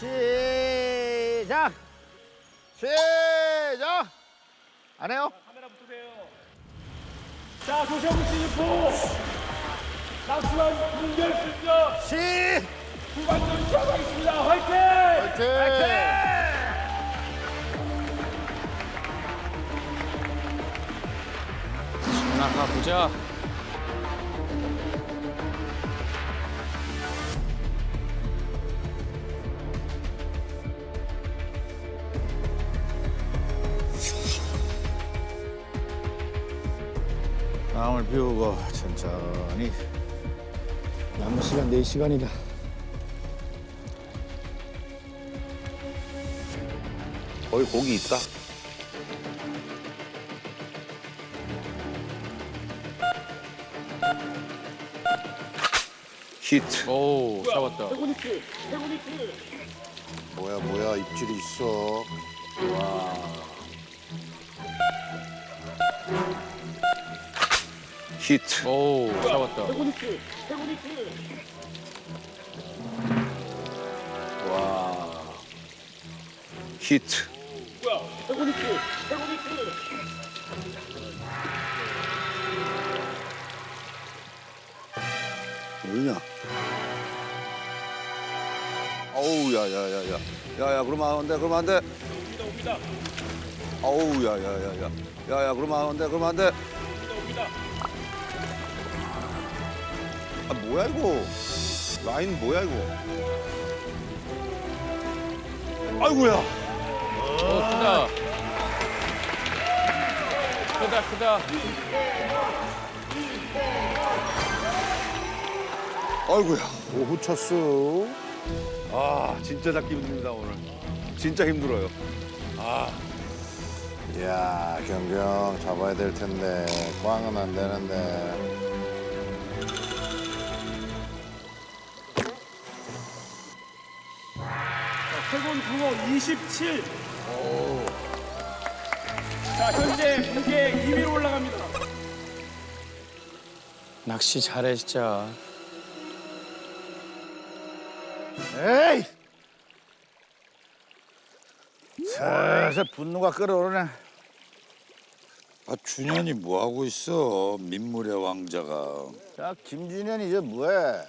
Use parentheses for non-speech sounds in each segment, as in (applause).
시작. 시작. 안 해요? 카메라 붙으세요. 자, 조성우 씨 유포. 낙수한 준결승전 시. 후반전 시작하겠습니다. 화이팅! 화이팅! 나가 보자. 비우고 천천히 남은 시간 4시간이다 거기 고기 있다. 히트. 오, 잡았다. 해군이트, 해군이트. 뭐야 뭐야 입질이 있어. 히트. 오, 잡았다. 해군이트. 히트. 뭐냐? 어우 야야야야. 야야 그러면 안 돼. 그러면 안 돼. 옵니다, 옵니다, 어우 야야야야. 야야 그러면 안 돼. 그러면 안 돼. 아 뭐야 이거? 라인 뭐야 이거? 아이고야. 오, 크다. 크다, 크다. 아이고야. 오후 첫수. 아 진짜 잡기 힘듭니다 오늘. 진짜 힘들어요. 야 경경 잡아야 될 텐데 꽝은 안 되는데 해군 붕어 27. 자, 현재 무게 2위로 올라갑니다. 낚시 잘해, 진짜. 에이 슬슬 분노가 끓어오르네 아 준현이 뭐 하고 있어 민물의 왕자가 자 김준현이 이제 뭐해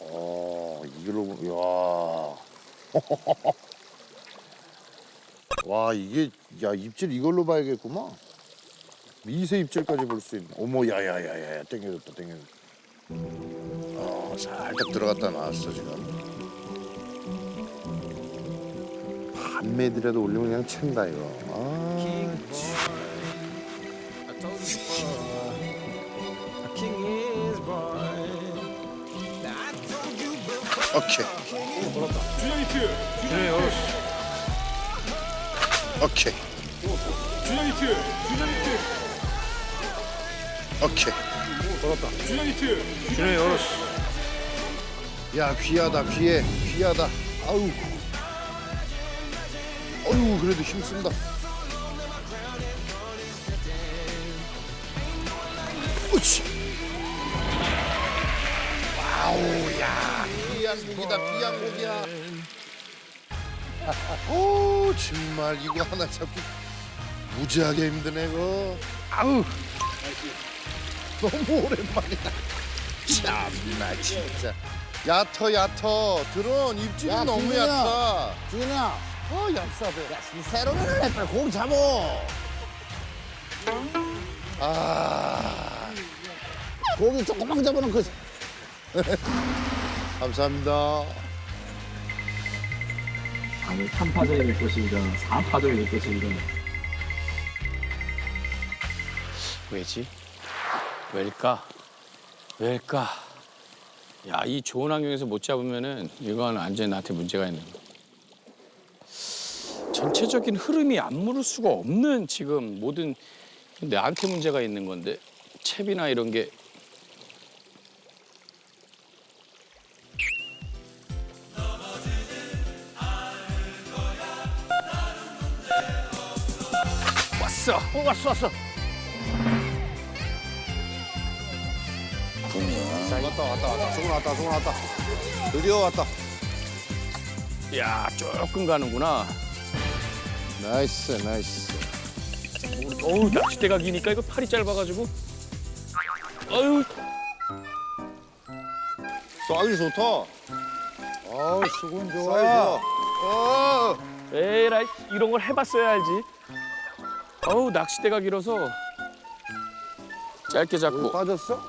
어 이걸로 야. (laughs) 와 이게 야 입질 이걸로 봐야겠구만. 미세 입질까지 볼 수 있네 어머 야야야야 땡겨졌다 땡겨졌다. 어 살짝 들어갔다 나왔어 지금. 반매들이라도 올리면 그냥 챈다 이거. 아. 참. 오케이 준현이트, 준현이트, 오케이 준현이트, 준현이트, 오케이 준현이트. 준현이 열었어. 야 귀하다 귀해 귀하다 아우 아유 그래도 힘쓴다 야 귀한 고기다 귀한 고기야. 오 정말 이거 하나 잡기 무지하게 힘드네 이거. 아우. 너무 오랜만이다. 참나 진짜. 얕어 얕어. 드론 입질이 야, 너무 김준현. 얕아. 준현아 어 얍삽해. 이 세로는 해 빨리 고기 잡어 아. 고기 조금만 잡아놓고 (laughs) 감사합니다 아니 3파전일 것입니다. 4파전일 것입니다. 왜지? 왜일까? 왜일까? 야, 이 좋은 환경에서 못 잡으면은 이건 완전히 나한테 문제가 있는 거. 전체적인 흐름이 안 물을 수가 없는 지금 모든 나한테 문제가 있는 건데 채비나 이런 게 왔어. 어 왔어 왔어 왔다 왔다 왔다 수고 왔다 수고 왔다 드디어 왔다 야 조금 가는구나. 나이스 나이스. 어우 낚싯대가 기니까 이거 팔이 짧아가지고. 어유 사이즈 좋다. 어우 수군 사이즈 좋아. 좋아. 어. 에라이 이런 걸 해봤어야 알지. 어우 낚싯대가 길어서 짧게 잡고 빠졌어?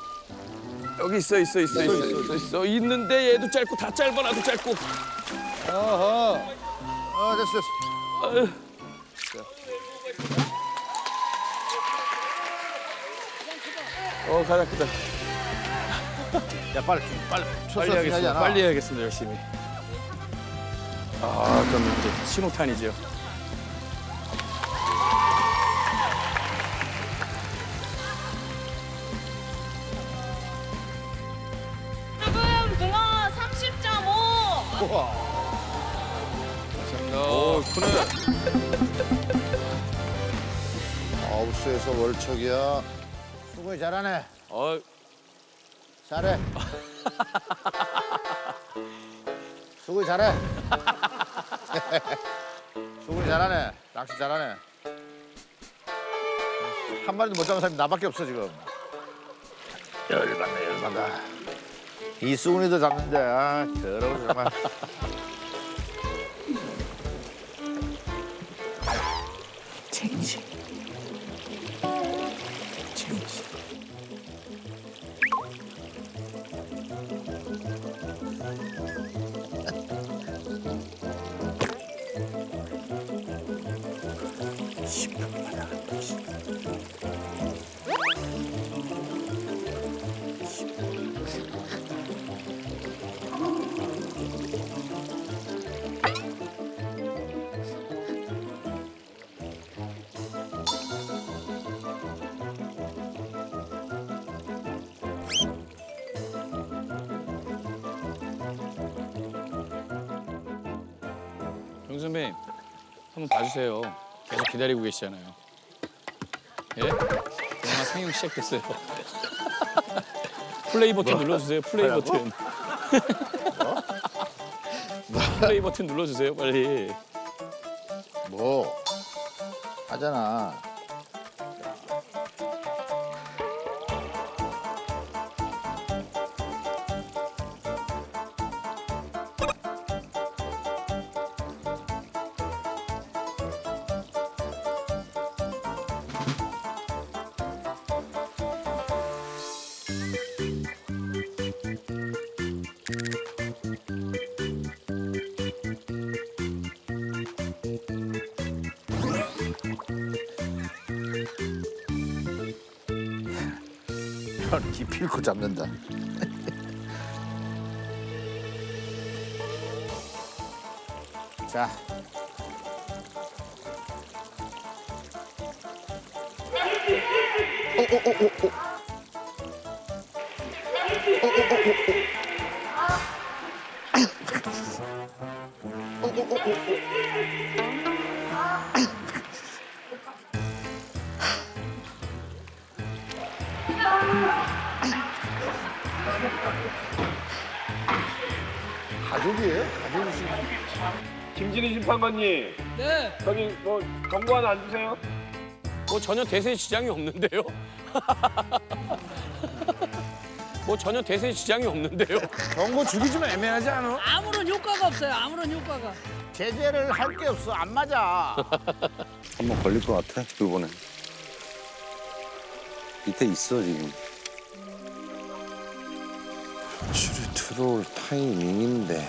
여기 있어 있어 있어 있어 있어 있어 있는데 얘도 짧고 다 짧아 나도 짧고. 어허. 어 됐어 됐어. 아유. 어 가자 크다. 야 빨리 빨리. 빨리 하겠습니다. 빨리 해야겠습니다 열심히. 아 그럼 이제 신호탄이죠. 오 크네. 하우스에서 월척이야. 수군이 잘하네. 어 잘해. 수군이 잘해. 수군이 잘하네. 낚시 잘하네. 한 마리도 못 잡은 사람이 나밖에 없어 지금. 열받네 열받아. 이 수군이도 잡는데 아 더러워 정말. 체인지. 체인 선배님 한번 봐주세요. 계속 기다리고 계시잖아요. 예? 영화 상영 시작됐어요. (laughs) 플레이 버튼 눌러주세요. 플레이 버튼. (laughs) 플레이 버튼 눌러주세요 빨리. 뭐 하잖아. 형 기필코 잡는다. 자. 가족이에요? 가족이시 김진희 심판관님. 네. 저기 뭐 경고 하나 안 주세요? 뭐 전혀 대세 지장이 없는데요. (laughs) 뭐 전혀 대세 지장이 없는데요. 경고 주기 좀 애매하지 않아? 아무런 효과가 없어요. 아무런 효과가. 제재를 할 게 없어. 안 맞아. (laughs) 한 번 걸릴 것 같아 이번에. 밑에 있어 지금. 줄이 들어올 타이밍인데.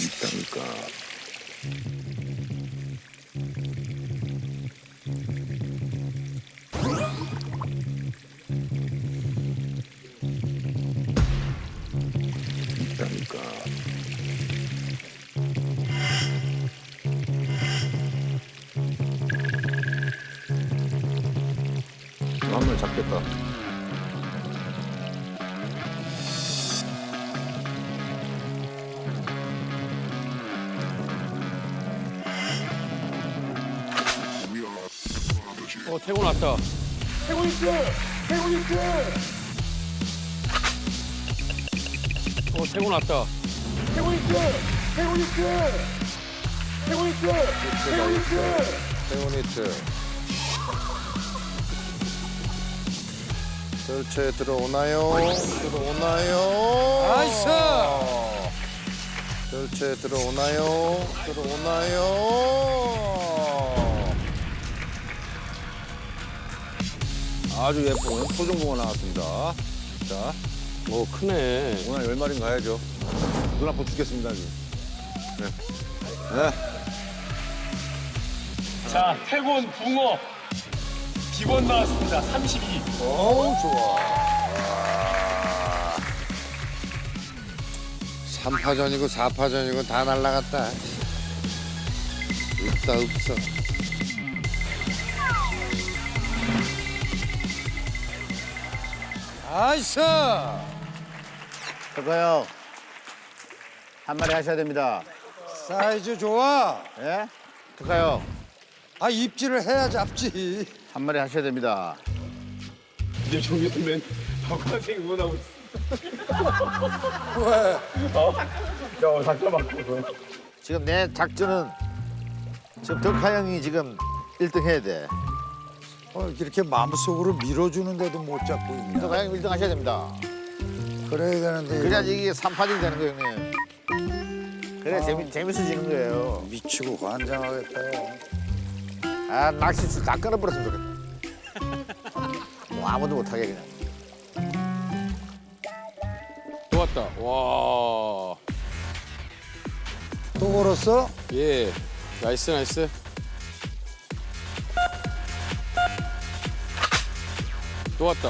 있다니까. 잡겠다. 어 태곤 왔다. 태곤 씨. 어, 태고 났다. 세훈이 트. 절체 들어오나요? 들어오나요? 나이스! 절체 들어오나요? 들어오나요? 아주 예쁜 토종붕어 나왔습니다. 자, 오, 크네. 오늘 열 마리 가야죠. 눈 아파 죽겠습니다, 지금. 네. 네. 자, 태곤 붕어 기본 나왔습니다. 32. 어우, 좋아. 삼파전이고사파전이고 다 날라갔다. 없다, 없어. 나이스! 그거요. 한 마리 하셔야 됩니다. 사이즈 좋아. 예? 특가요. 아 입질을 해야 잡지. 한 마리 하셔야 됩니다. 이제 저기서는 박관생 응원하고 있어. 왜? 야, 잠깐만. 지금 내 작전은 지금 덕하 형이 지금 1등 해야 돼. 어, 이렇게 마음속으로 밀어주는데도 못 잡고 있냐. 덕하 형 1등 하셔야 됩니다. 그래야 되는데. 그래야 이거 이게 3파전이 되는 거예요, 형님. 그래 재미 재밌어지는 거예요. 미치고 관장하겠다. 아 낚시줄 다 끊어버렸으면 좋겠다. 뭐 아무도 못하게 그냥. 또 왔다. 와. 또 걸었어? 예. 나이스, 나이스. 또 왔다.